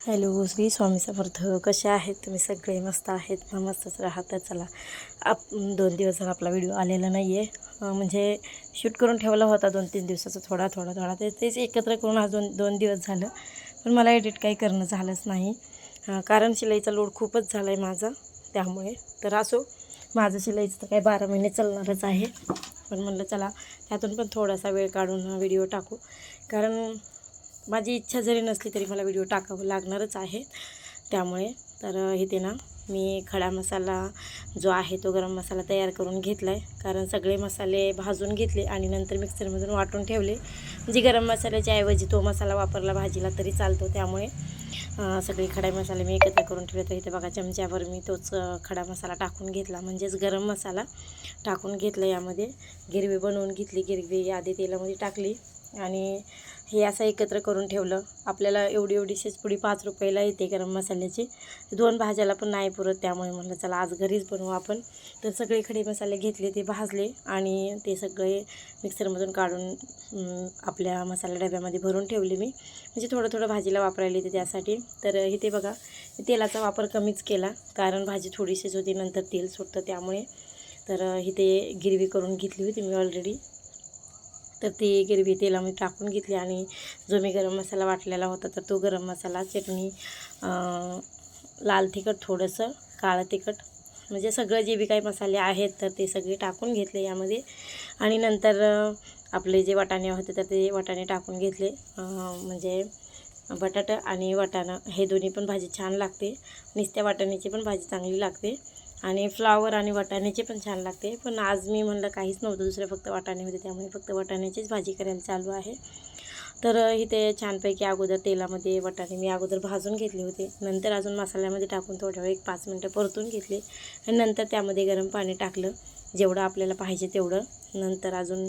Hello Shri Swami Samarth. कसे आहेत? तुम्ही सगळे मस्त आहेत? ना मस्तच राहत. चला आप दोन दिवस झाला आपला व्हिडिओ आलेला नाही आहे म्हणजे शूट करून ठेवला होता दोन तीन दिवसाचा थोडा थोडा थोडा. ते तेच एकत्र करून आज दोन दोन दिवस झालं. पण मला एडिट काही करणं झालंच नाही. कारण शिलाईचा लोड खूपच झाला आहे माझा. त्यामुळे तर असो माझं शिलाईचं तर काही बारा महिने चालणारच आहे. पण म्हणलं चला त्यातून पण थोडासा वेळ काढून व्हिडिओ टाकू. कारण माझी इच्छा जरी नसली तरी मला व्हिडिओ टाकावं लागणारच आहे. त्यामुळे तर इथे ना. मी खडा मसाला जो आहे तो गरम मसाला तयार करून घेतला आहे कारण सगळे मसाले भाजून घेतले आणि नंतर मिक्सरमधून वाटून ठेवले. म्हणजे गरम मसाल्याच्या ऐवजी तो मसाला वापरला भाजीला तरी चालतो. त्यामुळे सगळे खडा मसाले मी एकत्र करून ठेवले. तर इथे बघा चमच्यावर मी तोच खडा मसाला टाकून घेतला. म्हणजेच गरम मसाला टाकून घेतला यामध्ये. गिरवी बनवून घेतली. गिरवी आधी तेलामध्ये टाकली. आणि हे असं एकत्र करून ठेवलं. आपल्याला एवढी एवढीशीच पुडी पाच रुपयाला येते गरम मसाल्याची. दोन भाज्याला पण नाही पुरत त्यामुळे म्हटलं चला आज घरीच बनवू आपण. तर सगळे खडे मसाले घेतले ते भाजले आणि ते सगळे मिक्सरमधून काढून आपल्या मसाला डब्यामध्ये भरून ठेवले मी. म्हणजे थोडं थोडं भाजीला वापरायला येते त्यासाठी. तर इथे बघा तेलाचा वापर कमीच केला कारण भाजी थोडीशीच होती नंतर तेल सुटतं त्यामुळे. तर इथे गिरवी करून घेतली होती मी ऑलरेडी तर ती गिरवी तेलामध्ये टाकून घेतली आणि जो मी गरम मसाला वाटलेला होता तर तो गरम मसाला चटणी लाल तिखट थोडंसं काळं तिखट म्हणजे सगळं जे बी काही मसाले आहेत तर ते सगळे टाकून घेतले यामध्ये. आणि नंतर आपले जे वाटाणे होते तर ते वाटाणे टाकून घेतले. म्हणजे बटाटा आणि वाटाणा हे दोन्ही पण भाजी छान लागते. नुसत्या वाटाण्याची पण भाजी चांगली लागते. आणि फ्लावर आणि वाटाण्याचे पण छान लागते. पण आज मी म्हणलं काहीच नव्हतं दुसरे फक्त वाटाणे होते त्यामुळे फक्त वाटाण्याचीच भाजी करायला चालू आहे. तर इथे छानपैकी अगोदर तेलामध्ये वाटाणे मी अगोदर भाजून घेतले होते. नंतर अजून मसाल्यामध्ये टाकून थोड्या वेळ एक पाच मिनटं परतून घेतले. आणि नंतर त्यामध्ये गरम पाणी टाकलं. जेवढं आपल्याला पाहिजे तेवढं. नंतर अजून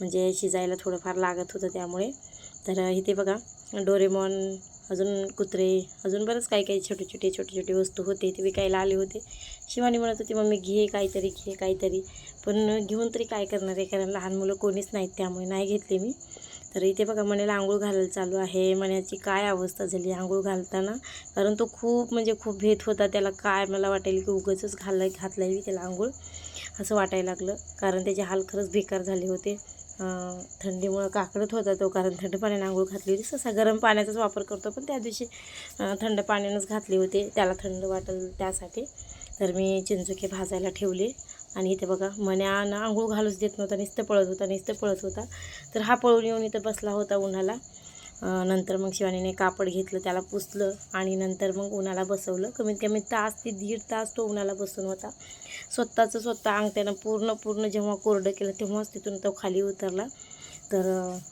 म्हणजे शिजायला थोडंफार लागत होतं त्यामुळे. तर इथे बघा डोरेमॉन अजून कुत्रे अजून बरंच काही काही छोटे छोटे छोटे छोटे वस्तू होते ते विकायला आले होते. शिवानी म्हणत होती मम्मी घे काहीतरी घे काहीतरी. पण घेऊन तरी काय करणार आहे? कारण लहान मुलं कोणीच नाहीत त्यामुळे नाही घेतले मी. तर इथे बघा मण्याला आंघोळ घालायला चालू आहे. मण्याची काय अवस्था झाली आंघोळ घालताना? कारण तो खूप म्हणजे खूप भेद होता. त्याला काय मला वाटेल की उगाचच घालाय घातलं मी त्याला आंघोळ. असं वाटायला लागलं. कारण त्याचे हाल खरंच बेकार झाले होते. थंडीमुळं काकडत होता तो कारण थंड पाण्याने आंघोळ घातली होती. ससा गरम पाण्याचाच वापर करतो पण त्या दिवशी थंड पाण्यानंच घातले होते. त्याला थंड वाटेल त्यासाठी. तर मी चिंचुके भाजायला ठेवले. आणि इथे बघा मण्यानं आंघोळ घालूच देत नव्हता नुसतं पळत होता नुसतं पळत होता. तर हा पळून येऊन इथं बसला होता उन्हाला. नंतर मग शिवानीने कापड घेतलं त्याला पुसलं आणि नंतर मग उन्हाला बसवलं. कमीत कमी तास ते दीड तास तो उन्हाला बसून होता. स्वतःचं स्वतः अंग त्यानं पूर्ण पूर्ण जेव्हा कोरडं केलं तेव्हाच तिथून तो खाली उतरला. तर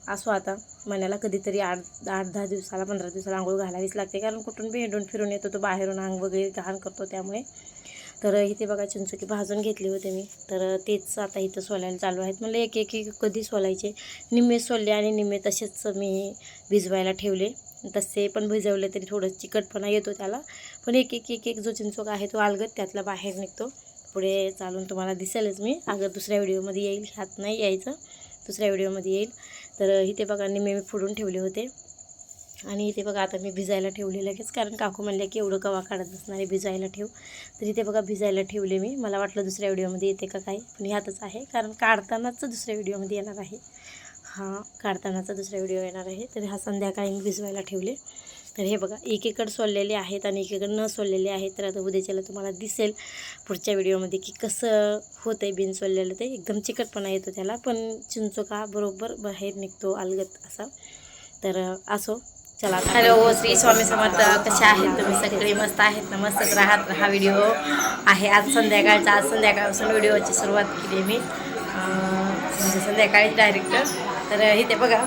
असो आता मनाला कधीतरी आठ आठ दहा दिवसाला पंधरा दिवसाला आंघोळ घालावीच लागते. कारण कुठून भेंडून फिरून येतो तो बाहेरून अंग वगैरे घाण करतो त्यामुळे. तर इथे बघा चिंचुकी भाजून घेतली होती मी. तर तेच आता इथं सोलायला चालू आहेत. म्हणलं एक एक एक कधी सोलायचे? निम्मे सोलले आणि निम्मे तसेच मी भिजवायला ठेवले. तसे पण भिजवले तरी थोडं चिकटपणा येतो त्याला. पण एक एक एक एक जो चिंचोक आहे तो अलगत त्यातला बाहेर निघतो. पुढे चालून तुम्हाला दिसेलच मी. अगर दुसऱ्या व्हिडिओमध्ये येईल. ह्यात नाही यायचं. दुसऱ्या व्हिडिओमध्ये येईल. तर इथे बघा निम्मे मी फोडून ठेवले होते. आणि इथे बघा आता मी भिजायला ठेवले लगेच कारण काकू म्हणले की एवढं कवा काढत असणार आहे भिजायला ठेव. तर इथे बघा भिजायला ठेवले मी. मला वाटलं दुसऱ्या व्हिडिओमध्ये येते का काय पण ह्यातच आहे कारण काढतानाच दुसऱ्या व्हिडिओमध्ये येणार आहे. हा काढतानाचा दुसरा व्हिडिओ येणार आहे. तर हा संध्याकाळी मी भिजवायला ठेवले. तर हे बघा एकीकडे सोललेले आहेत आणि एकीकडे न सोललेले आहेत. तर आता उद्याच्याला तुम्हाला दिसेल पुढच्या व्हिडिओमध्ये की कसं होतं आहे बिन सोललेलं ते. एकदम चिकटपणा येतो त्याला पण चिंचोका बरोबर बाहेर निघतो अलगत असा. तर असो. चला हॅलो श्री स्वामी समर्थ कसे आहेत तुम्ही? सगळे मस्त आहेत ना? मस्तच राहत हा व्हिडिओ. आहे आज संध्याकाळचा आज संध्याकाळपासून व्हिडिओची सुरुवात केली मी. म्हणजे संध्याकाळी डायरेक्ट तर इथे बघा.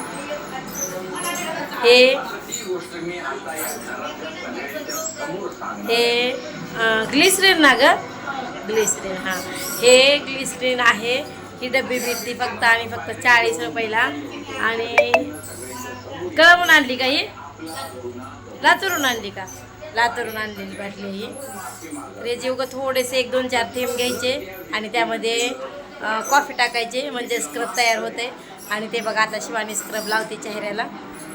हे हे ग्लिसरीन ना ग? ग्लिसरीन हां. हे ग्लिसरीन आहे. ही डब्बी भेटली फक्त आणि फक्त चाळीस रुपयाला. आणि कळवून आणली का ही? लातूरून आणली का? लातूरून आणलेली बाटली ही. रेजी उगं थोडेसे एक दोन चार थेंब घ्यायचे आणि त्यामध्ये कॉफी टाकायचे म्हणजे स्क्रब तयार होते आणि ते बघा आता शिवानी स्क्रब लावते चेहऱ्याला.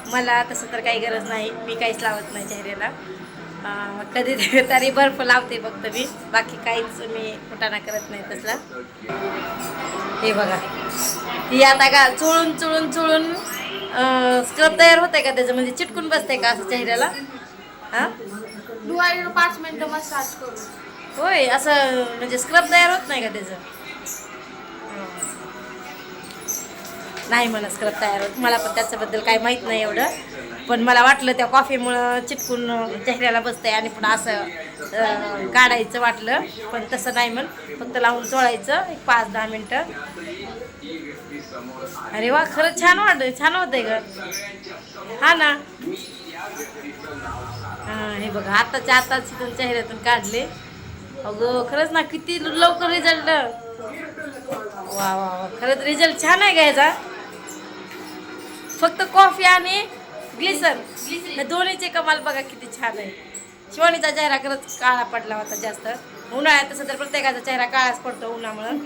मला तसं तर काही गरज नाही मी काहीच लावत नाही चेहऱ्याला. कधी तरी बर्फ लावते फक्त मी. बाकी काहीच मी फुटाणा करत नाही तसला. हे बघा. ती आता का चुळून चुळून चुळून स्क्रब तयार होतंय का त्याचं? म्हणजे चिटकून बसतंय का असं चेहऱ्याला? हां? पाच मिनिटं मसाज करू होय असं म्हणजे स्क्रब तयार होत नाही का त्याचं? नाही मला स्क्रब तयार होत. मला पण त्याच्याबद्दल काही माहीत नाही एवढं. पण मला वाटलं त्या कॉफीमुळं चिटकून चेहऱ्याला बसतंय आणि पुन्हा असं काढायचं वाटलं. पण तसं नाही म्हण. फक्त लावून चोळायचं. एक पाच दहा मिनटं. अरे वा खरंच छान वाटत छान होतंय ग. हा ना. हा हे बघा आताच्या आताच इथून चेहऱ्यातून काढले. अगं खरंच ना किती लवकर रिझल्ट वा वा वा खरंच रिझल्ट छान आहे घ्यायचा ह्याचा. फक्त कॉफी आणि ग्लिसर हे दोन्हीचे कमाल बघा किती छान आहे. शिवानीचा चेहरा खरंच काळा पडला होता जास्त. उन्हाळ्यात तसं तर प्रत्येकाचा चेहरा काळाच पडतो उन्हामुळं.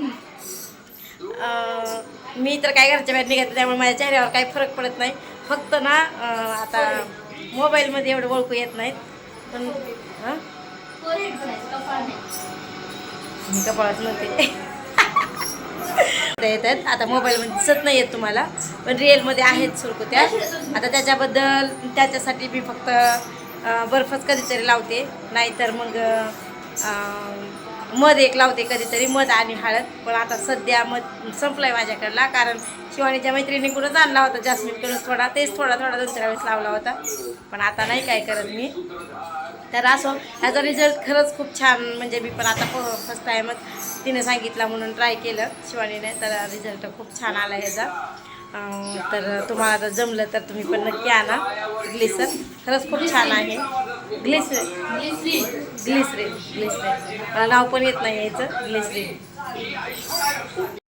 मी तर काय घरच्या बाहेर निघत त्यामुळे माझ्या चेहऱ्यावर काही फरक पडत नाही. फक्त ना आता मोबाईलमध्ये एवढं ओळखू येत नाहीत. पण हां? मी कपाळात नव्हते. येत आहेत. आता मोबाईलमध्ये दिसत नाही येत तुम्हाला पण रिअलमध्ये आहेत सुरकुत्या. आता त्याच्याबद्दल त्याच्यासाठी मी फक्त बर्फच कधीतरी लावते. नाहीतर मग मध एक लावते कधीतरी मध आणि हळद. पण आता सध्या मध संपलाय माझ्याकडला कारण शिवानीच्या मैत्रिणीकडूनच आणला होता जास्मिनकडून थोडा तेच थोडा थोडा दोन चार वेळेस लावला होता. पण आता नाही काय करत मी. तर असो ह्याचा रिझल्ट खरंच खूप छान म्हणजे मी पण आता फर्स्ट टाईमच तिने सांगितला म्हणून ट्राय केलं शिवानीने तर रिझल्ट खूप छान आला ह्याचा. तर तुम्हाला जर जमलं तर तुम्ही पण नक्की आणा. ग्लिसर खरंच खूप छान आहे. ग्लिसरीन. Glycerine glycerine. मला नाव पण येत नाही यायचं. ग्लिसरीन.